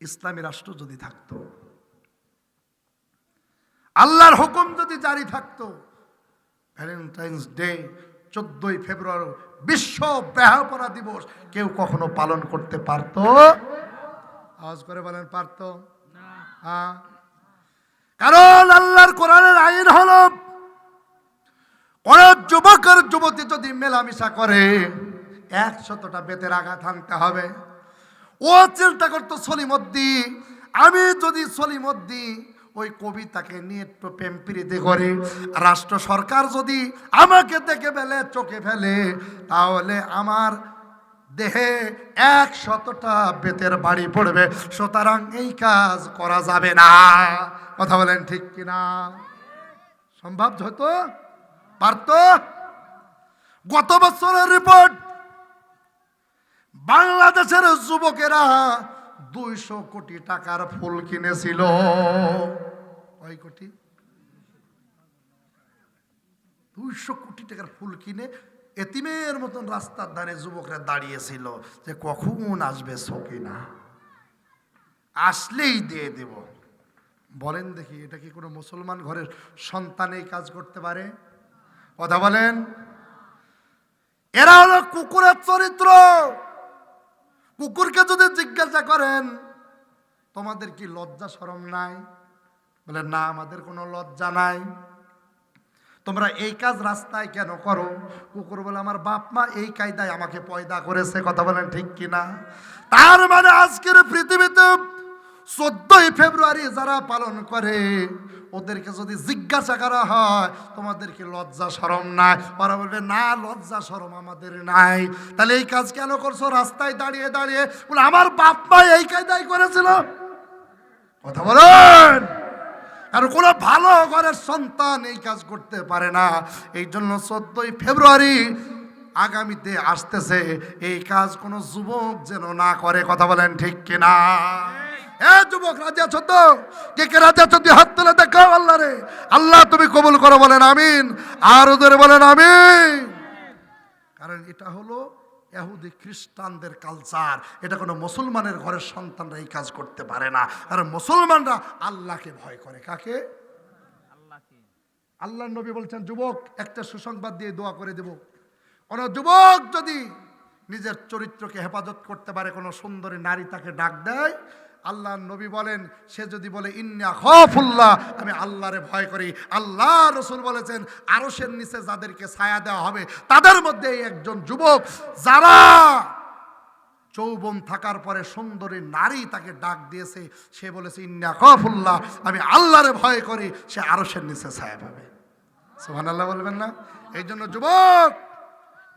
ইসলামী রাষ্ট্র যদি থাকতো, আল্লাহর হুকুম যদি জারি থাকতো, ভ্যালেন্টাইন্স ডে, চোদ্দই ফেব্রুয়ারি, বিশ্ব ব্যাহপনা দিবস কেউ কখনো পালন করতে পারতো? আওয়াজ করে বলেন, পারতো? হ্যাঁ। কারণ আল্লাহর কোরআনের আইন হল, কোন যুবক আর যুবতী যদি মেলামেশা করে, একশতটা বেতের আঘাত আনতে হবে। ও চিন্তা করতো সলিমদ্দি, আমি যদি সলিমদ্দি ওই কবিতাকে নিয়ে একটু প্রেম প্রীতি করে, রাষ্ট্র সরকার যদি আমাকে দেখে ফেলে, চোখে ফেলে, তাহলে আমার দেহে এক শতটা বেতের বাড়ি পড়বে, সুতরাং এই কাজ করা যাবে না। কথা বলেন ঠিক কিনা? সম্ভব হতো পারতো? গত বছরের রিপোর্ট বাংলাদেশের যুবকেরা দুইশো কোটি টাকার ফুল কিনেছিল। কয় কোটি? দুইশো কোটি টাকার ফুল কিনে এতিমের মতন রাস্তার ধারে যুবকরা দাঁড়িয়েছিল যে কখন আসবে সকিনা? আসলেই দিয়ে দেব। বলেন দেখি, এটা কি কোনো মুসলমান ঘরের সন্তান এই কাজ করতে পারে? কথা বলেন। এরা হলো কুকুরের চরিত্র। কুকুরকে যদি জিজ্ঞাসা করেন, তোমাদের কি লজ্জা সরম নাই? বলে, না, আমাদের কোনো লজ্জা নাই। তোমরা এই কাজ রাস্তায় কেন করো? কুকুর বলে, আমার বাপ মা এই কায়দায় আমাকে পয়দা করেছে। কথা বলেন ঠিক কিনা তার মানে আজকের পৃথিবীতে চোদ্দই ফেব্রুয়ারি যারা পালন করে ওদেরকে যদি জিজ্ঞাসা করা হয় তোমাদের কি লজ্জা সরম নাই। ওরা বলবে না লজ্জা সরম আমাদের নাই। তাহলে এই কাজ কেন করছ? রাস্তায় দাঁড়িয়ে দাঁড়িয়ে বলে আমার বাপ মা এই কায়দায় করেছিল। কথা বলেন। আর কোনো ভালো ঘরের সন্তান এই কাজ করতে পারে না। এই জন্য চোদ্দই ফেব্রুয়ারি আগামীতে আসতেছে। এই কাজ কোনো যুবক যেন না করে কথা বলেন ঠিক কিনা? এ যুবক রাজা তো? কে কে রাজা তুই হাত তুলে আল্লাহ তুমি কবুল করো বলেন আমিন আর ওদের বলেন আমিন। কারণ এটা হলো এহুদি খ্রিস্টানদের কালচার এটা কোনো মুসলমানের ঘরের সন্তানরা এই কাজ করতে পারে না। আর মুসলমানরা আল্লাহকে ভয় করে। কাকে? আল্লাহ নবী বলছেন যুবক একটা সুসংবাদ দিয়ে দোয়া করে দেব। কোনো যুবক যদি নিজের চরিত্রকে হেফাজত করতে পারে কোনো সুন্দরী নারী তাকে ডাক দেয় আল্লাহ নবী বলেন, সে যদি বলে, ইন্না খফুল্লাহ আমি আল্লাহরে ভয় করি। আল্লাহ রসুল বলেছেন আরসের নিচে যাদেরকে ছায়া দেওয়া হবে, তাদের মধ্যে একজন যুবক, যারা চৌবন থাকার পরে সুন্দরী নারী তাকে ডাক দিয়েছে, সে বলেছে, ইন্না খফুল্লাহ আমি আল্লাহরে ভয় করি, সে আরসের নিচে ছায়া পাবে। সোহান আল্লাহ বলবেন না? এই জন্য যুবক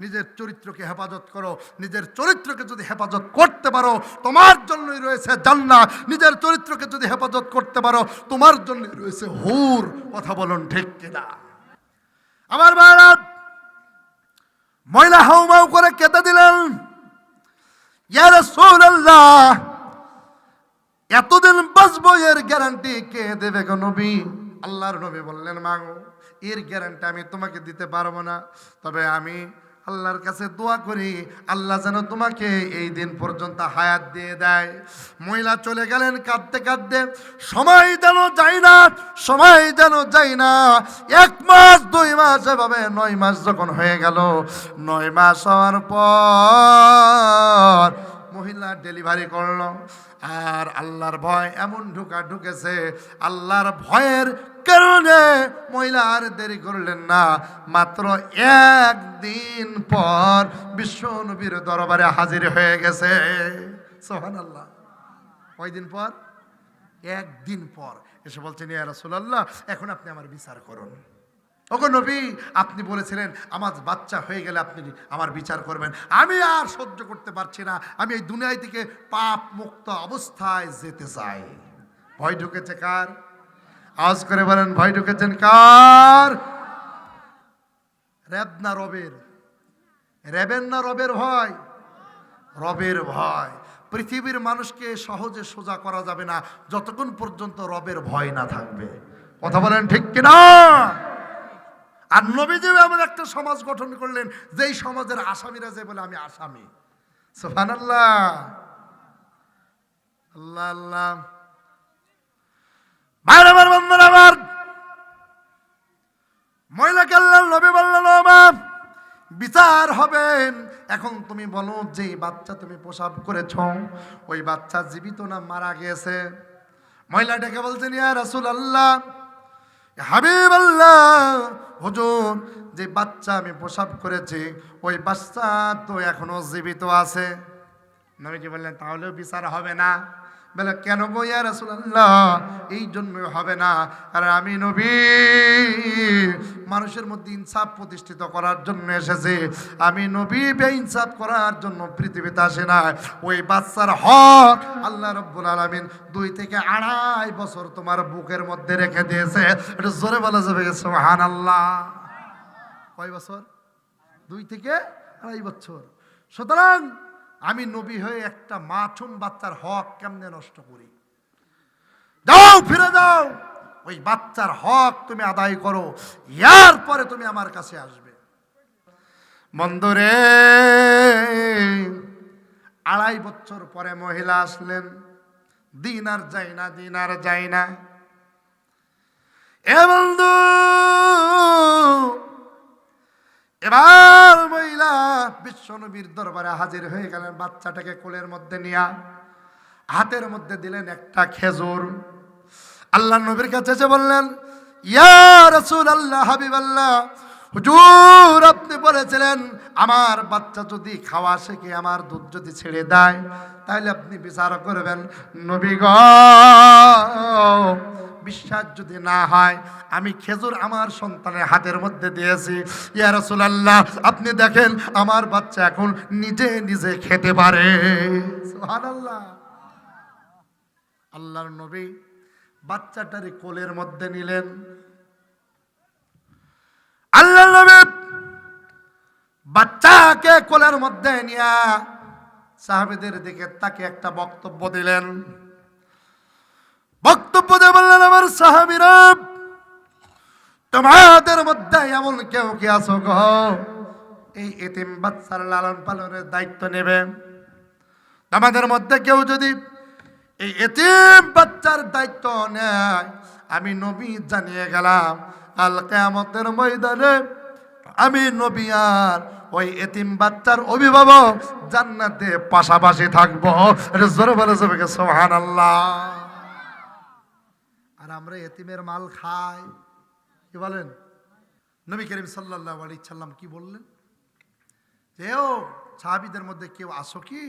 নিজের চরিত্রকে হেফাজত করো, নিজের চরিত্রকে যদি হেফাজত করতে পারো, তোমার জন্যই রয়েছে জান্নাত। নিজের চরিত্রকে যদি হেফাজত করতে পারো, তোমার জন্যই রয়েছে হুর। কথা বলুন ঠিক কিনা? আমার ভারত মহিলা হাউমাউ করে কেঁদে দিলেন। এতদিন বাঁচবো এর গ্যারান্টি কে দেবে গো নবী? আল্লাহর নবী বললেন, মাগো, এর গ্যারান্টি আমি তোমাকে দিতে পারব না। তবে আমি আল্লাহর কাছে দোয়া করি, আল্লাহ যেন তোমাকে এই দিন পর্যন্ত হায়াত দিয়ে দেয়। মহিলা চলে গেলেন কাঁদতে কাঁদতে, সময় যেন যাই না, সময় যেন যাই না। এক মাস, দুই মাস, এভাবে নয় মাস যখন হয়ে গেল, নয় মাস হওয়ার পর মহিলা ডেলিভারি করল আর আল্লাহর ভয় এমন ঢুকা ঢুকেছে, আল্লাহর ভয়ের কারণে মহিলা আর দেরি করলেন না। মাত্র একদিন পর বিশ্ব নবীর দরবারে হাজির হয়ে গেছে। সোহান আল্লাহ কয়দিন পর? একদিন পর। এসে বলছেন, ইয়া রাসূলুল্লাহ, এখন আপনি আমার বিচার করুন। ওগো নবী, আপনি বলেছিলেন, আমার বাচ্চা হয়ে গেলে আপনি আমার বিচার করবেন। আমি আর সহ্য করতে পারছি না। আমি এই দুনিয়ায় থেকে পাপ মুক্ত অবস্থায় যেতে চাই। ভয় ঢুকেছে কার? আওয়াজ করে বলেন, ভয় ঢুকেছেন কার? র্যাব না রবের? র্যাবের না রবের ভয়? রবের ভয়। পৃথিবীর মানুষকে সহজে সোজা করা যাবে না। যতক্ষণ পর্যন্ত রবের ভয় না থাকবে। কথা বলেন ঠিক কিনা? আর নবীজি এমন একটা সমাজ গঠন করলেন, যেই সমাজের আসামিরা যে বলে, আমি আসামি। সোফানাল্লাহ আল্লাহ আল্লাহ। ভাইরা আমার, বন্ধুরা আমার। মহিলাকে আল্লাহ নবী বললেন, "ও বিচার হবে। এখন তুমি বলো, যে বাচ্চা তুমি প্রসাব করেছ, ওই বাচ্চা জীবিত না মারা গেছে মহিলাটাকে বলছেন, ইয়া রাসূল আল্লাহ হাবিব আল্লাহ হুজুর, যে বাচ্চা আমি প্রসাব করেছি, ওই বাচ্চা তো এখনও জীবিত আছে। নবীজি বললেন, তাহলেও বিচার হবে না। বলে, কেন গো ইয়া রাসূলুল্লাহ? এই জন্য হবে না। আর আমি নবী, মানুষের মধ্যে ইনসাফ প্রতিষ্ঠিত করার জন্য এসেছি। আমি নবী বে ইনসাফ করার জন্য পৃথিবীতে আসে না ওই বাচ্চার হক আল্লাহ রব্বুল আলামিন দুই থেকে আড়াই বছর তোমার বুকের মধ্যে রেখে দিয়েছে। এটা জোরে বলা যাবে সুবহানাল্লাহ। কয় বছর? দুই থেকে আড়াই বছর। সুতরাং আমি নবী হয়ে একটা মাছুম বাচ্চার হক কেমনে নষ্ট করি? যাও, ফিরে যাও। ওই বাচ্চার হক তুমি আদায় করো। ইয়ার পরে তুমি আমার কাছে আসবে। বন্ধুরে, আড়াই বছর পরে মহিলা আসলেন। দিন আর যাই না, দিন আর যাই না। এ বন্ধু, এবার বিশ্বনবীর দরবারে হাজির হয়ে গেলেন বাচ্চাটাকে কোলের মধ্যে নিয়া। হাতের মধ্যে দিলেন একটা খেজুর। আল্লাহ নবীর কাছে এসে বললেন আল্লাহ হুজুর, আপনি বলেছিলেন, আমার বাচ্চা যদি খাওয়া শেখে, আমার দুধ যদি ছেড়ে দেয়, তাহলে আপনি বিচার করবেন। নবী গ বিশ্বাস যদি না হয়, আমি খেজুর আমার সন্তানের হাতের মধ্যে দিয়েছি। ইয়া রাসূলুল্লাহ, আপনি দেখেন, আমার বাচ্চা এখন নিজে নিজে খেতে পারে। সুবহানাল্লাহ। আল্লাহর নবী বাচ্চাটারে কোলের মধ্যে নিলেন। আল্লাহ নবী বাচ্চাকে কোলের মধ্যে নিয়া সাহাবেদের দিকে তাকে একটা বক্তব্য দিলেন বক্তব্য দিয়ে বললেন আমার সাহাবিরা তোমাদের মধ্যে এমন কেউ কি আছো গো? এই এতিম বাচ্চার লালন পালনের দায়িত্ব নেবে। তোমাদের মধ্যে কেউ যদি এই এতিম বাচ্চার দায়িত্ব নেয়, আমি নবী জানিয়ে গেলাম, আল কেয়ামতের ময়দানে আমি নবী আর ওই এতিম বাচ্চার অভিভাবক জান্নাতে পাশাপাশি থাকব। এটা জোরে বলে যাবে সোহান আল্লাহ আর আমরা এতিমের মাল খাই। কি বলেন? নবী করিম সাল্লাহ আলি সাল্লাম কি বললেন? যে, ও সাহাবিদের মধ্যে কেউ আসো কি?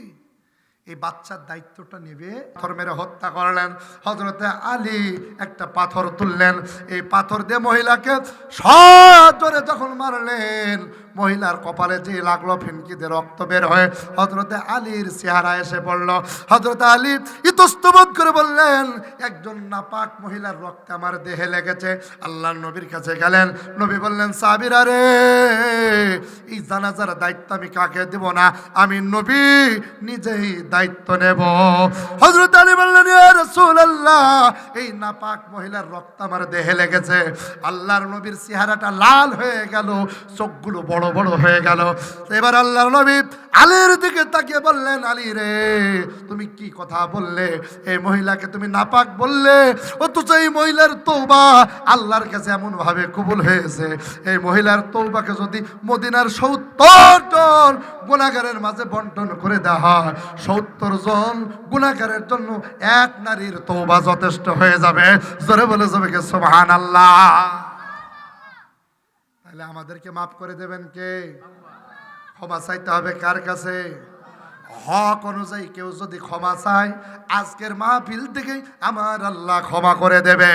এই বাচ্চার দায়িত্বটা নেবে। ধর্মের হত্যা করলেন। হজরতে আলী একটা পাথর তুললেন। এই পাথর দিয়ে মহিলাকে সজোরে যখন মারলেন মহিলার কপালে যে লাগল ফিনকিতে রক্ত বের হয়ে হজরতে আলীর চেহারা এসে পড়ল। হজরতে আলী ইতস্তবোধ করে বললেন, একজন নাপাক মহিলার রক্ত আমার দেহে লেগেছে। আল্লাহ নবীর কাছে গেলেন। নবী বললেন, সাবিরা রে, এই জানাজার দায়িত্ব আমি কাকে দেব না? আমি নবী, নিজেই দায়িত্ব নেব। হজরত আলী বললেন, ইয়া এই নাপাক মহিলার রক্ত আমার দেহে লেগেছে। আল্লাহর নবীর চেহারাটা লাল হয়ে গেল, চোখগুলো বড় বড় বড় হয়ে গেল। এবার আল্লাহ নবী আলীর দিকে তাকিয়ে বললেন, আলী রে, তুমি কি কথা বললে? এই মহিলাকে তুমি নাপাক বললে? অথচ এই মহিলার তৌবা আল্লাহর কাছে এমন ভাবে কবুল হয়েছে। এই মহিলার তৌবাকে যদি মদিনার সত্তর জন গুণাগারের মাঝে বন্টন করে দেওয়া হয়, সত্তর জন গুণাগারের জন্য এক নারীর তৌবা যথেষ্ট হয়ে যাবে। জোরে বলে যাবে কে সোহান আল্লাহ তাহলে আমাদেরকে মাফ করে দেবেন কে? ক্ষমা চাইতে হবে কার কাছে? হক অনুযায়ী কেউ যদি ক্ষমা চায়, আজকের মাহফিল থেকে আমার আল্লাহ ক্ষমা করে দেবে।